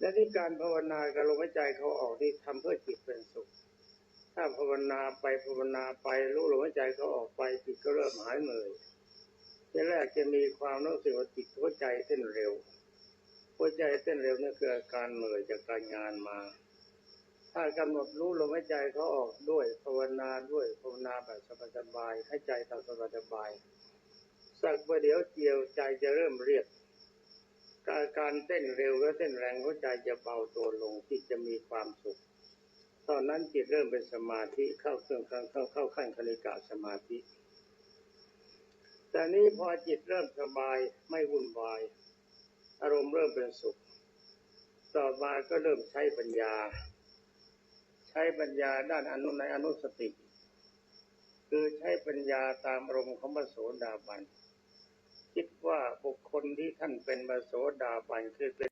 และที่การภาวนากับลมหายใจเขาออกนี่ทำเพื่อจิตเป็นสุข ถ้าภาวนาไปภาวนาไปรู้ลมหายใจเขาออกไปจิตก็เริ่มหายเหนื่อยทีแรกจะมีความรู้สึกว่าจิตหัวใจเต้นเร็ว หัวใจเต้นเร็วนี่คืออาการเหนื่อยจากการงานมา ถ้ากำหนดรู้ลมหายใจเขาออกด้วยภาวนาด้วยภาวนาแบบสบายๆให้ใจตามสบายๆสักประเดี๋ยวเจียวใจจะเริ่มเรียบ การเต้นเร็วและเต้นแรงหัวใจจะเบาตัวลงจิตจะมีความสุข ตอนนั้นจิตเริ่มเป็นสมาธิเข้าเครื่องเข้าเข้าขั้นคณิกาสมาธิ แต่นี้พอจิตเริ่มสบายไม่วุ่นวาย อารมณ์เริ่มเป็นสุข ต่อมาก็เริ่มใช้ปัญญา ใช้ปัญญาด้านอนุในอนุสติ คือใช้ปัญญาตามอารมณ์ของพระโสดาบันคิดว่า บุคคลที่ท่านเป็นมาโสดาบันคือเป็น